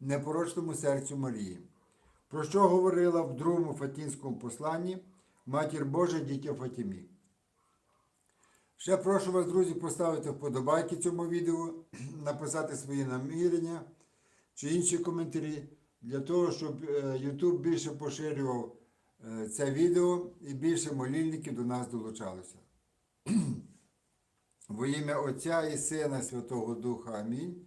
непорочному серцю Марії. Про що говорила в другому Фатінському посланні Матір Божа дітя Фатімі. Ще прошу вас, друзі, поставити вподобайки цьому відео, написати свої намірення чи інші коментарі для того, щоб е, YouTube більше поширював е, це відео і більше молільників до нас долучалося. Во ім'я Отця і Сина Святого Духа Амінь.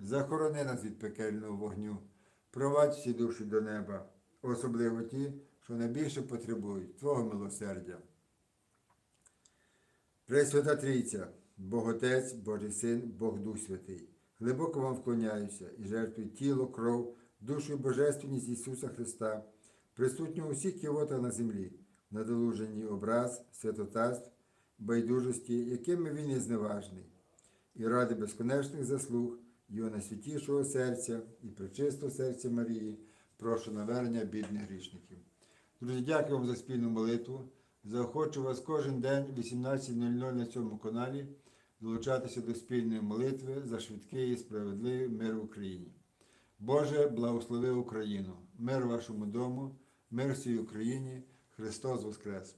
захорони нас від пекельного вогню, провадь всі душі до неба, особливо ті, що найбільше потребують Твого милосердя. Пресвята Трійця, Бог Отець, Божий Син, Бог Дух Святий, глибоко вам вклоняюся і жертвую тіло, кров, душу і божественність Ісуса Христа, присутнього у всіх ківотах на землі, надолуженні образ, святотатств, байдужості, якими він є зневажний, і ради безконечних заслуг Його найсвятішого серця і пречистого серця Марії, прошу навернення бідних грішників. Друзі, дякую вам за спільну молитву. Заохочу вас кожен день в 18.00 на цьому каналі долучатися до спільної молитви за швидкий і справедливий мир в Україні. Боже, благослови Україну, мир вашому дому, мир всій Україні, Христос Воскрес!